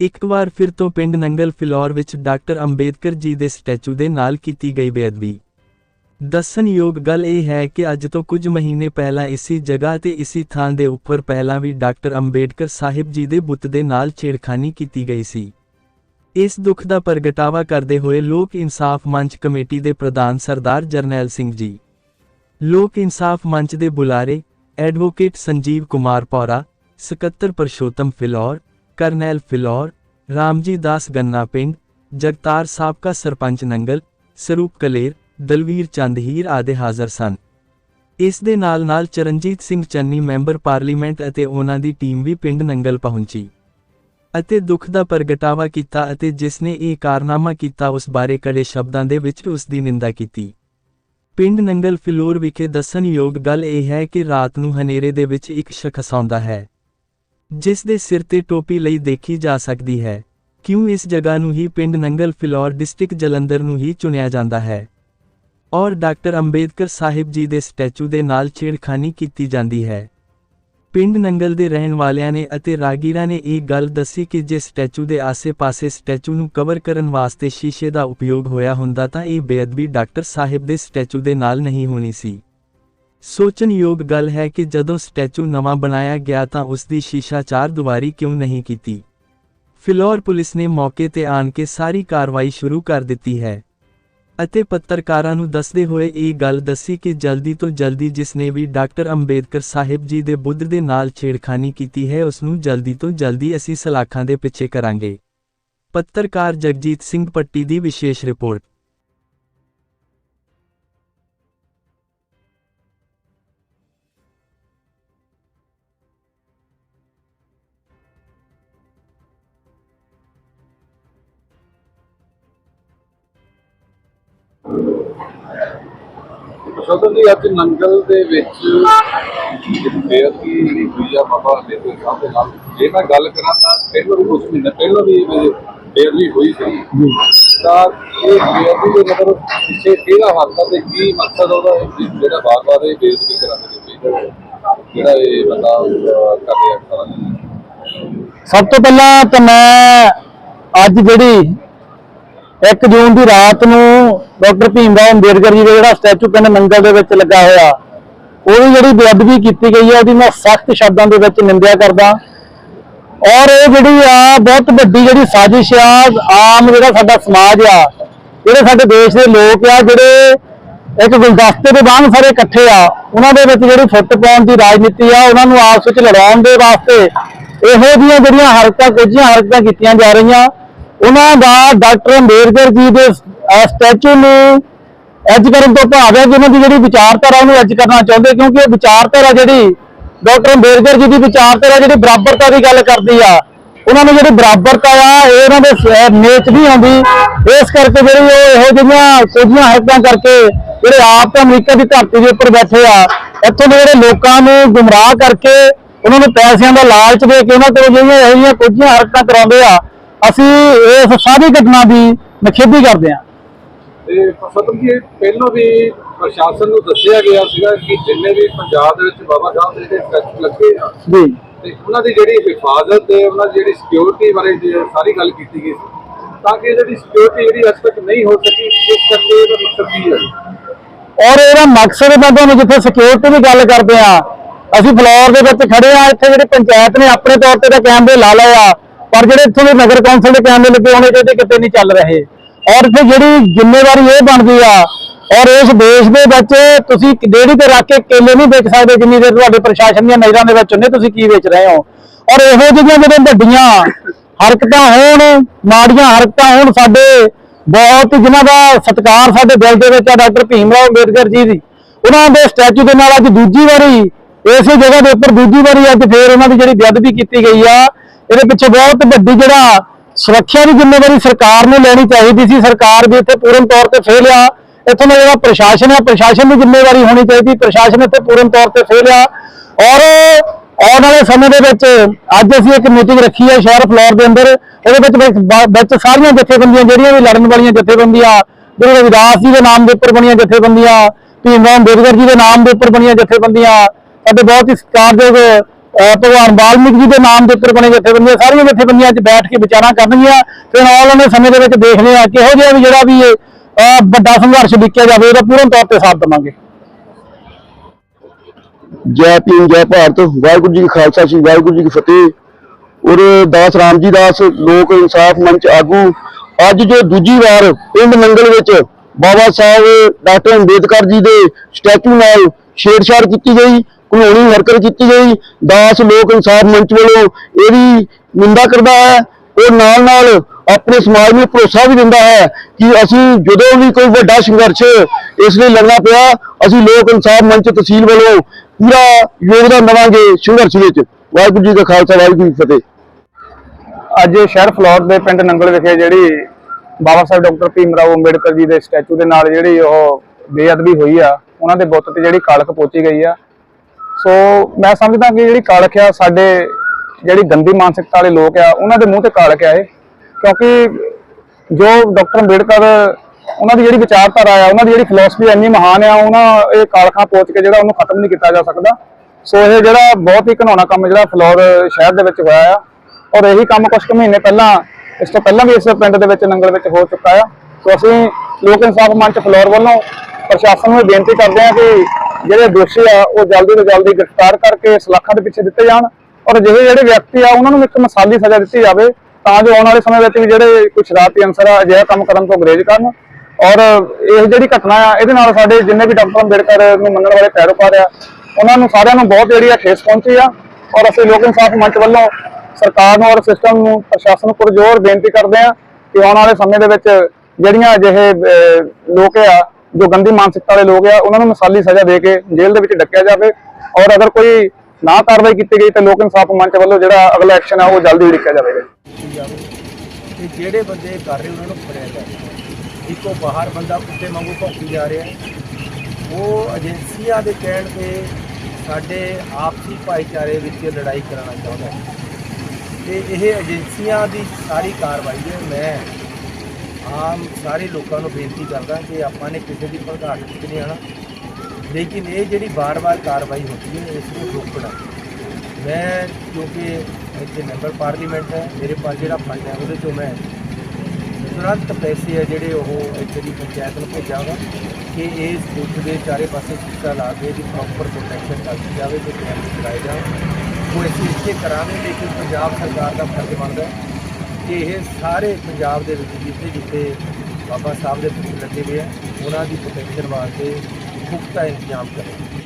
ਇੱਕ ਵਾਰ ਫਿਰ ਤੋਂ ਪਿੰਡ ਨੰਗਲ ਫਿਲੌਰ ਵਿੱਚ ਡਾਕਟਰ ਅੰਬੇਦਕਰ ਜੀ ਦੇ ਸਟੈਚੂ ਦੇ ਨਾਲ ਕੀਤੀ ਗਈ ਬੇਅਦਬੀ। ਦੱਸਣਯੋਗ ਗੱਲ ਇਹ ਹੈ ਕਿ ਅੱਜ ਤੋਂ ਕੁਝ ਮਹੀਨੇ ਪਹਿਲਾਂ ਇਸੀ ਜਗ੍ਹਾ ਤੇ ਇਸੇ ਥਾਂ ਦੇ ਉੱਪਰ ਪਹਿਲਾਂ ਵੀ ਡਾਕਟਰ ਅੰਬੇਦਕਰ ਸਾਹਿਬ ਜੀ ਦੇ ਬੁੱਤ ਦੇ ਨਾਲ ਛੇੜਖਾਨੀ ਕੀਤੀ ਗਈ ਸੀ। ਇਸ ਦੁੱਖ ਦਾ ਪ੍ਰਗਟਾਵਾ ਕਰਦੇ ਹੋਏ ਲੋਕ ਇਨਸਾਫ ਮੰਚ ਕਮੇਟੀ ਦੇ ਪ੍ਰਧਾਨ ਸਰਦਾਰ ਜਰਨੈਲ ਸਿੰਘ ਜੀ, ਲੋਕ ਇਨਸਾਫ ਮੰਚ ਦੇ ਬੁਲਾਰੇ ਐਡਵੋਕੇਟ ਸੰਜੀਵ ਕੁਮਾਰ ਪੌਰਾ, ਸਕੱਤਰ ਪਰਸ਼ੋਤਮ ਫਿਲੌਰ ਕਰਨੈਲ ਫਿਲੌਰ, ਰਾਮਜੀ ਦਾਸ ਗੰਨਾ ਪਿੰਡ, ਜਗਤਾਰ ਸਾਬਕਾ ਸਰਪੰਚ ਨੰਗਲ, ਸਰੂਪ ਕਲੇਰ, ਦਲਵੀਰ ਚੰਦਹੀਰ ਆਦਿ ਹਾਜ਼ਰ ਸਨ। ਇਸ ਦੇ ਨਾਲ-ਨਾਲ ਚਰਨਜੀਤ ਸਿੰਘ ਚੰਨੀ ਮੈਂਬਰ ਪਾਰਲੀਮੈਂਟ ਅਤੇ ਉਹਨਾਂ ਦੀ ਟੀਮ ਵੀ ਪਿੰਡ ਨੰਗਲ ਪਹੁੰਚੀ। ਅਤੇ ਦੁੱਖ ਦਾ ਪ੍ਰਗਟਾਵਾ ਕੀਤਾ ਅਤੇ ਜਿਸ ਨੇ ਇਹ ਕਾਰਨਾਮਾ ਕੀਤਾ ਉਸ ਬਾਰੇ ਕੜੇ ਸ਼ਬਦਾਂ ਦੇ ਵਿੱਚ ਉਸ ਦੀ ਨਿੰਦਾ ਕੀਤੀ। ਪਿੰਡ ਨੰਗਲ ਫਿਲੌਰ ਵਿਖੇ ਦੱਸਣਯੋਗ ਗੱਲ ਇਹ ਹੈ ਕਿ ਰਾਤ ਨੂੰ ਹਨੇਰੇ ਦੇ ਵਿੱਚ ਇੱਕ ਸ਼ਖਸ ਆਉਂਦਾ ਹੈ। ਜਿਸ ਦੇ ਸਿਰ ਤੇ ਟੋਪੀ ਲਈ ਦੇਖੀ ਜਾ ਸਕਦੀ ਹੈ, ਕਿਉਂ ਇਸ ਜਗ੍ਹਾ ਨੂੰ ਹੀ ਪਿੰਡ ਨੰਗਲ ਫਿਲੌਰ ਡਿਸਟ੍ਰਿਕਟ ਜਲੰਧਰ ਨੂੰ ਹੀ ਚੁਣਿਆ ਜਾਂਦਾ ਹੈ। ਔਰ ਡਾਕਟਰ ਅੰਬੇਦਕਰ ਸਾਹਿਬ ਜੀ ਦੇ ਸਟੈਚੂ ਦੇ ਨਾਲ ਛੇੜਖਾਨੀ ਕੀਤੀ ਜਾਂਦੀ ਹੈ। ਪਿੰਡ ਨੰਗਲ ਦੇ ਰਹਿਣ ਵਾਲਿਆਂ ਨੇ ਅਤੇ ਰਾਗੀਰਾਂ ਨੇ ਇਹ ਗੱਲ ਦੱਸੀ ਕਿ ਜੇ ਸਟੈਚੂ ਦੇ ਆਸੇ-ਪਾਸੇ ਸਟੈਚੂ ਨੂੰ ਕਵਰ ਕਰਨ ਵਾਸਤੇ ਸ਼ੀਸ਼ੇ ਦਾ ਉਪਯੋਗ ਹੋਇਆ ਹੁੰਦਾ ਤਾਂ ਇਹ ਬੇਅਦਬੀ ਡਾਕਟਰ ਸਾਹਿਬ ਦੇ ਸਟੈਚੂ ਦੇ ਨਾਲ ਨਹੀਂ ਹੋਣੀ ਸੀ। ਸੋਚਣਯੋਗ ਗੱਲ ਹੈ ਕਿ ਜਦੋਂ ਸਟੈਚੂ ਨਵਾਂ ਬਣਾਇਆ ਗਿਆ ਤਾਂ ਉਸ ਦੀ ਸ਼ੀਸ਼ਾ ਚਾਰ ਦੁਵਾਰੀ ਕਿਉਂ ਨਹੀਂ ਕੀਤੀ? ਫਿਲੌਰ ਪੁਲਿਸ ਨੇ ਮੌਕੇ ਤੇ ਆਣ ਕੇ ਸਾਰੀ ਕਾਰਵਾਈ ਸ਼ੁਰੂ ਕਰ ਦਿੱਤੀ ਹੈ। ਅਤੇ ਪੱਤਰਕਾਰਾਂ ਨੂੰ ਦੱਸਦੇ ਹੋਏ ਇਹ ਗੱਲ ਦੱਸੀ ਕਿ ਜਲਦੀ ਤੋਂ ਜਲਦੀ ਜਿਸ ਨੇ ਵੀ ਡਾਕਟਰ ਅੰਬੇਦਕਰ ਸਾਹਿਬ ਜੀ ਦੇ ਬੁੱਧ ਦੇ ਨਾਲ ਛੇੜਖਾਨੀ ਕੀਤੀ ਹੈ, ਉਸ ਨੂੰ ਜਲਦੀ ਤੋਂ ਜਲਦੀ ਅਸੀਂ ਸਲਾਖਾਂ ਦੇ ਪਿੱਛੇ ਕਰਾਂਗੇ। ਪੱਤਰਕਾਰ ਜਗਜੀਤ ਸਿੰਘ ਪੱਟੀ ਦੀ ਵਿਸ਼ੇਸ਼ ਰਿਪੋਰਟ। ਸਦਰ ਜੀ ਅੱਜ ਨੰਗਲ ਦੇ ਵਿੱਚ ਬੇਅਦਬੀ ਜਿਹੜੀ ਹੋਈ ਆ ਬਾਬਾ ਅੰਬੇਦਕਰ ਸਾਹਿਬ ਦੇ ਨਾਲ। ਜੇ ਮੈਂ ਗੱਲ ਕਰਾਂ ਤਾਂ ਪਹਿਲਾਂ ਵੀ ਕੁਝ ਮਹੀਨੇ ਪਹਿਲਾਂ ਵੀ ਇਹ ਬੇਅਦਬੀ ਹੋਈ ਸੀ। ਤਾਂ ਇਹ ਬੇਅਦਬੀ ਦੇ ਮਤਲਬ ਪਿੱਛੇ ਕਿਹੜਾ ਆ ਤੇ ਕੀ ਮਕਸਦ ਉਹਦਾ? ਜਿਹੜਾ ਬਾਰ-ਬਾਰ ਇਹ ਬੇਅਦਬੀ ਕਰਾਂਦੇ ਨੇ ਜਿਹੜਾ ਇਹ ਬੰਦਾ ਕਰ ਰਿਹਾ ਸਾਰਾ ਸਭ ਤੋਂ ਪਹਿਲਾਂ ਤਾਂ ਮੈਂ ਅੱਜ ਜਿਹੜੀ 1 ਜੂਨ ਦੀ ਰਾਤ ਨੂੰ ਡਾਕਟਰ ਭੀਮ ਰਾਓ ਅੰਬੇਦਕਰ ਜੀ ਦਾ ਜਿਹੜਾ ਸਟੈਚੂ ਪਿੰਡ ਨੰਗਲ ਦੇ ਵਿੱਚ ਲੱਗਾ ਹੋਇਆ, ਉਹਦੀ ਜਿਹੜੀ ਬੇਅਦਬੀ ਕੀਤੀ ਗਈ ਹੈ, ਉਹਦੀ ਮੈਂ ਸਖਤ ਸ਼ਬਦਾਂ ਦੇ ਵਿੱਚ ਨਿੰਦਿਆ ਕਰਦਾ। ਔਰ ਇਹ ਜਿਹੜੀ ਆ, ਬਹੁਤ ਵੱਡੀ ਜਿਹੜੀ ਸਾਜ਼ਿਸ਼ ਆ, ਆਮ ਜਿਹੜਾ ਸਾਡਾ ਸਮਾਜ ਆ, ਜਿਹੜੇ ਸਾਡੇ ਦੇਸ਼ ਦੇ ਲੋਕ ਆ, ਜਿਹੜੇ ਇੱਕ ਗੁਲਦਸਤੇ ਦੇ ਬਾਹਰ ਸਾਰੇ ਇਕੱਠੇ ਆ, ਉਹਨਾਂ ਦੇ ਵਿੱਚ ਜਿਹੜੀ ਫੁੱਟ ਪਾਉਣ ਦੀ ਰਾਜਨੀਤੀ ਆ, ਉਹਨਾਂ ਨੂੰ ਆਪਸ ਵਿੱਚ ਲੜਾਉਣ ਦੇ ਵਾਸਤੇ ਇਹੋ ਜਿਹੀਆਂ ਜਿਹੜੀਆਂ ਹਰਕਤਾਂ ਕੁਝੀਆਂ ਹਰਕਤਾਂ ਕੀਤੀਆਂ ਜਾ ਰਹੀਆਂ। ਉਹਨਾਂ ਦਾ ਡਾਕਟਰ ਅੰਬੇਦਕਰ ਜੀ ਦੇ ਸਟੈਚੂ ਨੂੰ ਐਜ ਕਰਨ ਤੋਂ ਭਾਵ ਹੈ ਕਿ ਉਹਨਾਂ ਦੀ ਜਿਹੜੀ ਵਿਚਾਰਧਾਰਾ ਉਹਨੂੰ ਐਜ ਕਰਨਾ ਚਾਹੁੰਦੇ, ਕਿਉਂਕਿ ਇਹ ਵਿਚਾਰਧਾਰਾ ਜਿਹੜੀ ਡਾਕਟਰ ਅੰਬੇਦਕਰ ਜੀ ਦੀ ਵਿਚਾਰਧਾਰਾ ਜਿਹੜੀ ਬਰਾਬਰਤਾ ਦੀ ਗੱਲ ਕਰਦੀ ਆ, ਉਹਨਾਂ ਨੂੰ ਜਿਹੜੀ ਬਰਾਬਰਤਾ ਆ, ਇਹ ਉਹਨਾਂ ਦੇ ਨੇਚ ਨਹੀਂ ਆਉਂਦੀ। ਇਸ ਕਰਕੇ ਜਿਹੜੀ ਉਹ ਇਹੋ ਜਿਹੀਆਂ ਕੁਝੀਆਂ ਹਰਕਤਾਂ ਕਰਕੇ ਜਿਹੜੇ ਆਪ ਅਮਰੀਕਾ ਦੀ ਧਰਤੀ ਦੇ ਉੱਪਰ ਬੈਠੇ ਆ, ਇੱਥੋਂ ਦੇ ਜਿਹੜੇ ਲੋਕਾਂ ਨੂੰ ਗੁੰਮਰਾਹ ਕਰਕੇ ਉਹਨਾਂ ਨੂੰ ਪੈਸਿਆਂ ਦਾ ਲਾਲਚ ਦੇ ਕੇ ਉਹਨਾਂ ਤੋਂ ਜਿਹੜੀਆਂ ਇਹੋ ਜਿਹੀਆਂ ਕੁਝੀਆਂ ਹਰਕਤਾਂ ਕਰਾਉਂਦੇ ਆ ਅਸੀਂ ਇਸ ਸਾਰੀ ਘਟਨਾ ਦੀ ਨਿਖੇਧੀ ਕਰਦੇ ਆ ਤੇ ਸਦਰ ਜੀ ਪਹਿਲਾਂ ਵੀ ਪ੍ਰਸ਼ਾਸਨ ਨੂੰ ਦੱਸਿਆ ਗਿਆ ਸੀਗਾ ਕਿ ਜਿੰਨੇ ਵੀ ਪੰਜਾਬ ਦੇ ਵਿੱਚ ਬਾਬਾ ਸਾਹਿਬ ਦੇ ਜਿਹੜੇ ਲੱਗੇ ਆ ਜੀ। ਤੇ ਉਹਨਾਂ ਦੀ ਜਿਹੜੀ ਹਿਫਾਜ਼ਤ ਤੇ ਉਹਨਾਂ ਦੀ ਜਿਹੜੀ ਸਿਕਿਉਰਿਟੀ ਬਾਰੇ ਸਾਰੀ ਗੱਲ ਕੀਤੀ ਗਈ ਸੀ ਤਾਂ ਕਿ ਜਿਹੜੀ ਸਿਕਿਉਰਿਟੀ ਜਿਹੜੀ ਅੱਜ ਤੱਕ ਨਹੀਂ ਹੋ ਸਕੀ ਇਸ ਕਰਕੇ ਇਹਦਾ ਮਕਸਦ ਕੀ ਹੈ? ਔਰ ਇਹਦਾ ਮਕਸਦ ਤੁਹਾਨੂੰ ਜਿੱਥੇ ਸਿਕਿਉਰਿਟੀ ਦੀ ਗੱਲ ਕਰਦੇ ਆ ਅਸੀਂ ਫਲੋਰ ਦੇ ਵਿੱਚ ਖੜੇ ਆ ਇੱਥੇ ਜਿਹੜੀ ਪੰਚਾਇਤ ਨੇ ਆਪਣੇ ਤੌਰ ਤੇ ਤਾਂ ਕੈਮਰੇ ਲਾ ਲਏ ਆ ਪਰ ਜਿਹੜੇ ਇੱਥੋਂ ਦੇ ਨਗਰ ਕੌਂਸਲ ਦੇ ਕੈਮਰੇ ਲੱਗੇ ਹੋਣੇ ਚਾਹੀਦੇ ਕਿਤੇ ਨਹੀਂ ਚੱਲ ਰਹੇ। ਔਰ ਇੱਥੇ ਜਿਹੜੀ ਜ਼ਿੰਮੇਵਾਰੀ ਇਹ ਬਣਦੀ ਆ, ਔਰ ਇਸ ਦੇਸ਼ ਦੇ ਵਿੱਚ ਤੁਸੀਂ ਡੇੜੀ ਤੇ ਰੱਖ ਕੇ ਕੇਲੇ ਨਹੀਂ ਵੇਚ ਸਕਦੇ, ਜਿੰਨੀ ਦੇਰ ਤੁਹਾਡੇ ਪ੍ਰਸ਼ਾਸਨ ਦੀਆਂ ਨਜ਼ਰਾਂ ਦੇ ਵਿੱਚ ਹੁੰਦੇ, ਤੁਸੀਂ ਕੀ ਵੇਚ ਰਹੇ ਹੋ? ਔਰ ਇਹੋ ਜਿਹੀਆਂ ਜਿਹੜੇ ਵੱਡੀਆਂ ਹਰਕਤਾਂ ਹੋਣ, ਮਾੜੀਆਂ ਹਰਕਤਾਂ ਹੋਣ, ਸਾਡੇ ਬਹੁਤ ਹੀ ਜਿਨ੍ਹਾਂ ਦਾ ਸਤਿਕਾਰ ਸਾਡੇ ਦਿਲ ਦੇ ਵਿੱਚ ਆ, ਡਾਕਟਰ ਭੀਮ ਰਾਓ ਅੰਬੇਦਕਰ ਜੀ ਦੀ। ਉਹਨਾਂ ਦੇ ਸਟੈਚੂ ਦੇ ਨਾਲ ਅੱਜ ਦੂਜੀ ਵਾਰੀ, ਇਸੇ ਜਗ੍ਹਾ ਦੇ ਉੱਪਰ ਦੂਜੀ ਵਾਰੀ ਅੱਜ ਫੇਰ ਉਹਨਾਂ ਦੀ ਜਿਹੜੀ ਬੇਅਦਬੀ ਕੀਤੀ ਗਈ ਆ ਇਹਦੇ ਪਿੱਛੇ ਬਹੁਤ ਵੱਡੀ ਜਿਹੜਾ ਸੁਰੱਖਿਆ ਦੀ ਜ਼ਿੰਮੇਵਾਰੀ ਸਰਕਾਰ ਨੂੰ ਲੈਣੀ ਚਾਹੀਦੀ ਸੀ। ਸਰਕਾਰ ਵੀ ਇੱਥੇ ਪੂਰਨ ਤੌਰ ਤੇ ਫੇਲ ਆ। ਇੱਥੋਂ ਦਾ ਜਿਹੜਾ ਪ੍ਰਸ਼ਾਸਨ ਹੈ ਪ੍ਰਸ਼ਾਸਨ ਦੀ ਜ਼ਿੰਮੇਵਾਰੀ ਹੋਣੀ ਚਾਹੀਦੀ। ਪ੍ਰਸ਼ਾਸਨ ਇੱਥੇ ਪੂਰਨ ਤੌਰ ਤੇ ਫੇਲ ਆ। ਔਰ ਆਉਣ ਵਾਲੇ ਸਮੇਂ ਦੇ ਵਿੱਚ ਅੱਜ ਅਸੀਂ ਇੱਕ ਮੀਟਿੰਗ ਰੱਖੀ ਹੈ ਸ਼ਹਿਰ ਫਲੋਰ ਦੇ ਅੰਦਰ। ਉਹਦੇ ਵਿੱਚ ਵਿੱਚ ਸਾਰੀਆਂ ਜਥੇਬੰਦੀਆਂ ਜਿਹੜੀਆਂ ਵੀ ਲੜਨ ਵਾਲੀਆਂ ਜਥੇਬੰਦੀਆਂ, ਗੁਰੂ ਰਵਿਦਾਸ ਜੀ ਦੇ ਨਾਮ ਦੇ ਉੱਪਰ ਬਣੀਆਂ ਜਥੇਬੰਦੀਆਂ, ਭੀਮ ਰਾਓ ਅੰਬੇਦਕਰ ਜੀ ਦੇ ਨਾਮ ਦੇ ਉੱਪਰ ਬਣੀਆਂ ਜਥੇਬੰਦੀਆਂ, ਸਾਡੇ ਬਹੁਤ ਹੀ ਸਤਿਕਾਰਯੋਗ ਅਹ ਭਗਵਾਨ ਵਾਲਮੀਕ ਜੀ ਦੇ ਨਾਮ ਦੇ ਉੱਪਰ ਬਣੇ ਜਥੇਬੰਦੀਆਂ ਸਾਰੀਆਂ ਜਥੇਬੰਦੀਆਂ 'ਚ ਬੈਠ ਕੇ ਵਿਚਾਰਾਂ ਕਰਨਗੀਆਂ ਤੇ ਆਉਣ ਵਾਲੇ ਸਮੇਂ ਦੇ ਵਿੱਚ ਦੇਖਦੇ ਆ ਕਿਹੋ ਜਿਹਾ ਵੀ ਜਿਹੜਾ ਵੀ ਇਹ ਵੱਡਾ ਸੰਘਰਸ਼ ਲਿਖਿਆ ਜਾਵੇ, ਉਹਦਾ ਪੂਰਨ ਤੌਰ ਤੇ ਸਾਥ ਦੇਵਾਂਗੇ। ਜੈ ਭੀਮ, ਜੈ ਭਾਰਤ, ਵਾਹਿਗੁਰੂ ਜੀ ਕੀ ਖਾਲਸਾ, ਸ੍ਰੀ ਵਾਹਿਗੁਰੂ ਜੀ ਕੀ ਫਤਿਹ। ਔਰ ਦਾਸ ਰਾਮ ਜੀ ਦਾਸ, ਲੋਕ ਇਨਸਾਫ ਮੰਚ ਆਗੂ। ਅੱਜ ਜੋ ਦੂਜੀ ਵਾਰ ਪਿੰਡ ਮੰਗਲ ਵਿੱਚ ਬਾਬਾ ਸਾਹਿਬ, ਡਾਕਟਰ ਅੰਬੇਦਕਰ ਜੀ ਦੇ ਸਟੈਚੂ ਨਾਲ ਛੇੜਛਾੜ ਕੀਤੀ ਗਈ। ਘਿਨੌਣੀ ਹਰਕਤ ਕੀਤੀ ਗਈ, ਦਾਸ ਲੋਕ ਇਨਸਾਫ ਮੰਚ ਵੱਲੋਂ ਇਹਦੀ ਨਿੰਦਾ ਕਰਦਾ ਹੈ ਔਰ ਨਾਲ ਨਾਲ ਆਪਣੇ ਸਮਾਜ ਨੂੰ ਭਰੋਸਾ ਵੀ ਦਿੰਦਾ ਹੈ ਕਿ ਅਸੀਂ ਜਦੋਂ ਵੀ ਕੋਈ ਵੱਡਾ ਸੰਘਰਸ਼ ਇਸ ਲਈ ਲੜਨਾ ਪਿਆ, ਅਸੀਂ ਲੋਕ ਇਨਸਾਫ ਮੰਚ ਤਹਿਸੀਲ ਵੱਲੋਂ ਪੂਰਾ ਯੋਗਦਾਨ ਦੇਵਾਂਗੇ ਸੰਘਰਸ਼ ਵਿੱਚ। ਵਾਹਿਗੁਰੂ ਜੀ ਕਾ ਖਾਲਸਾ, ਵਾਹਿਗੁਰੂ ਜੀ ਕੀ ਫਤਿਹ। ਅੱਜ ਸ਼ਹਿਰ ਫਲੋਰ ਦੇ ਪਿੰਡ ਨੰਗਲ ਵਿਖੇ ਜਿਹੜੀ ਬਾਬਾ ਸਾਹਿਬ ਡਾਕਟਰ ਭੀਮ ਰਾਓ ਅੰਬੇਡਕਰ ਜੀ ਦੇ ਸਟੈਚੂ ਦੇ ਨਾਲ ਜਿਹੜੀ ਉਹ ਬੇਅਦਬੀ ਹੋਈ ਆ, ਉਹਨਾਂ ਦੇ ਬੁੱਤ ਤੇ ਜਿਹੜੀ ਕਾਲਖ ਪੋਚੀ ਗਈ ਆ ਸੋ ਮੈਂ ਸਮਝਦਾ ਕਿ ਜਿਹੜੀ ਕਾਲਖ ਆ, ਸਾਡੇ ਜਿਹੜੀ ਗੰਦੀ ਮਾਨਸਿਕਤਾ ਵਾਲੇ ਲੋਕ ਆ, ਉਹਨਾਂ ਦੇ ਮੂੰਹ ਤੇ ਕਾਲਖ ਆ ਇਹ। ਕਿਉਂਕਿ ਜੋ ਡਾਕਟਰ ਅੰਬੇਡਕਰ, ਉਹਨਾਂ ਦੀ ਜਿਹੜੀ ਵਿਚਾਰਧਾਰਾ ਆ, ਉਹਨਾਂ ਦੀ ਜਿਹੜੀ ਫਿਲਾਸਫੀ ਇੰਨੀ ਮਹਾਨ ਆ, ਉਹਨਾਂ ਇਹ ਕਾਲਖਾਂ ਪੋਚ ਕੇ ਜਿਹੜਾ ਉਹਨੂੰ ਖਤਮ ਨਹੀਂ ਕੀਤਾ ਜਾ ਸਕਦਾ। ਸੋ ਇਹ ਜਿਹੜਾ ਬਹੁਤ ਹੀ ਘਿਨਾਉਣਾ ਕੰਮ ਜਿਹੜਾ ਫਲੋਰ ਸ਼ਹਿਰ ਦੇ ਵਿੱਚ ਹੋਇਆ ਆ, ਔਰ ਇਹੀ ਕੰਮ ਕੁਝ ਕੁ ਮਹੀਨੇ ਪਹਿਲਾਂ, ਇਸ ਤੋਂ ਪਹਿਲਾਂ ਵੀ ਇਸ ਪਿੰਡ ਦੇ ਵਿੱਚ, ਨੰਗਲ ਵਿੱਚ ਹੋ ਚੁੱਕਾ ਆ। ਸੋ ਅਸੀਂ ਲੋਕ ਇਨਸਾਫ ਮੰਚ ਫਲੋਰ ਵੱਲੋਂ ਪ੍ਰਸ਼ਾਸਨ ਨੂੰ ਇਹ ਬੇਨਤੀ ਕਰਦੇ ਹਾਂ ਕਿ ਜਿਹੜੇ ਦੋਸ਼ੀ ਆ, ਉਹ ਜਲਦੀ ਤੋਂ ਜਲਦੀ ਗ੍ਰਿਫਤਾਰ ਕਰਕੇ ਸਲਾਖਾਂ ਦੇ ਪਿੱਛੇ ਦਿੱਤੇ ਜਾਣ ਔਰ ਅਜਿਹੇ ਜਿਹੜੇ ਵਿਅਕਤੀ ਆ, ਉਹਨਾਂ ਨੂੰ ਇੱਕ ਮਸਾਲੀ ਸਜ਼ਾ ਦਿੱਤੀ ਜਾਵੇ ਤਾਂ ਜੋ ਆਉਣ ਵਾਲੇ ਸਮੇਂ ਵਿੱਚ ਵੀ ਜਿਹੜੇ ਕੁਝ ਸ਼ਰਾਰਤੀ ਅੰਸਰ ਆ, ਅਜਿਹਾ ਕੰਮ ਕਰਨ ਤੋਂ ਗੁਰੇਜ਼ ਕਰਨ ਔਰ ਇਹ ਜਿਹੜੀ ਘਟਨਾ ਆ, ਇਹਦੇ ਨਾਲ ਸਾਡੇ ਜਿੰਨੇ ਵੀ ਡਾਕਟਰ ਅੰਬੇਡਕਰ ਨੂੰ ਮੰਨਣ ਵਾਲੇ ਪੈਰੋਕਾਰ ਆ, ਉਹਨਾਂ ਨੂੰ ਸਾਰਿਆਂ ਨੂੰ ਬਹੁਤ ਜਿਹੜੀ ਆ ਠੇਸ ਪਹੁੰਚੀ ਆ ਔਰ ਅਸੀਂ ਲੋਕ ਇਨਸਾਫ ਮੰਚ ਵੱਲੋਂ ਸਰਕਾਰ ਨੂੰ ਔਰ ਸਿਸਟਮ ਨੂੰ, ਪ੍ਰਸ਼ਾਸਨ ਨੂੰ ਪੁਰਜ਼ੋਰ ਬੇਨਤੀ ਕਰਦੇ ਆ ਕਿ ਆਉਣ ਵਾਲੇ ਸਮੇਂ ਦੇ ਵਿੱਚ ਜਿਹੜੀਆਂ ਅਜਿਹੇ ਲੋਕ ਆ ਜੋ ਗੰਦੀ ਮਾਨਸਿਕਤਾ ਵਾਲੇ ਲੋਕ ਆ, ਉਹਨਾਂ ਨੂੰ ਮਸਾਲੀ ਸਜ਼ਾ ਦੇ ਕੇ ਜੇਲ੍ਹ ਦੇ ਵਿੱਚ ਡੱਕਿਆ ਜਾਵੇ ਔਰ ਅਗਰ ਕੋਈ ਨਾ ਕਾਰਵਾਈ ਕੀਤੀ ਗਈ ਤਾਂ ਲੋਕ ਇਨਸਾਫ ਮੰਚ ਵੱਲੋਂ ਜਿਹੜਾ ਅਗਲਾ ਐਕਸ਼ਨ ਆ, ਉਹ ਜਲਦੀ ਉਲੀਕਿਆ ਜਾਵੇਗਾ। ਤੇ ਜਿਹੜੇ ਬੰਦੇ ਕਰ ਰਹੇ, ਉਹਨਾਂ ਨੂੰ ਫੜਿਆ ਜਾਵੇ ਇੱਕੋ ਬਾਹਰ ਬੰਦਾ ਉੱਤੇ ਵਾਂਗੂ ਭੌਂਕੀ ਜਾ ਰਿਹਾ। ਉਹ ਏਜੰਸੀਆਂ ਦੇ ਕਹਿਣ ਤੇ ਸਾਡੇ ਆਪਸੀ ਭਾਈਚਾਰੇ ਵਿੱਚ ਲੜਾਈ ਕਰਾਉਣਾ ਚਾਹੁੰਦਾ ਹੈ। ਤੇ ਇਹ ਏਜੰਸੀਆਂ ਦੀ ਸਾਰੀ ਕਾਰਵਾਈ ਹੈ। ਮੈਂ ਆਮ ਸਾਰੇ ਲੋਕਾਂ ਨੂੰ ਬੇਨਤੀ ਕਰਦਾ ਕਿ ਆਪਾਂ ਨੇ ਕਿਸੇ ਦੀ ਭੜਕਾਟ ਵਿੱਚ ਨਹੀਂ ਆਣਾ ਲੇਕਿਨ ਇਹ ਜਿਹੜੀ ਵਾਰ-ਵਾਰ ਕਾਰਵਾਈ ਹੁੰਦੀ ਹੈ, ਇਸ ਨੂੰ ਰੋਕਣਾ। ਮੈਂ ਕਿਉਂਕਿ ਇੱਥੇ ਮੈਂਬਰ ਪਾਰਲੀਮੈਂਟ ਹੈ, ਮੇਰੇ ਪਾਸ ਜਿਹੜਾ ਫੰਡ ਹੈ, ਉਹਦੇ ਚੋਂ ਮੈਂ ਤੁਰੰਤ ਪੈਸੇ ਹੈ ਜਿਹੜੇ ਉਹ ਇੱਥੇ ਦੀ ਪੰਚਾਇਤ ਨੂੰ ਭੇਜਾਂਗਾ ਕਿ ਇਸ ਬੂਥ ਦੇ ਚਾਰੇ ਪਾਸੇ ਸ਼ੀਸ਼ਾ ਲਾ ਕੇ ਇਹਦੀ ਪ੍ਰੋਪਰ ਪ੍ਰੋਟੈਕਸ਼ਨ ਕੀਤੀ ਜਾਵੇ ਤੇ ਕੈਮਰੇ ਚਲਾਏ ਜਾਣ ਉਹ ਅਸੀਂ ਇੱਥੇ ਕਰਾਂਗੇ, ਲੇਕਿਨ ਪੰਜਾਬ ਸਰਕਾਰ ਦਾ ਫਰਜ਼ ਬਣਦਾ ਹੈ ਕਿ ਇਹ ਸਾਰੇ ਪੰਜਾਬ ਦੇ ਵਿੱਚ ਜਿੱਥੇ ਜਿੱਥੇ ਬਾਬਾ ਸਾਹਿਬ ਦੇ ਪੁੱਤਰ ਲੱਗੇ ਹੋਏ ਆ, ਉਹਨਾਂ ਦੀ ਪ੍ਰੋਟੈਕਸ਼ਨ ਵਾਸਤੇ ਪੁਖਤਾ ਇੰਤਜ਼ਾਮ ਕਰੇ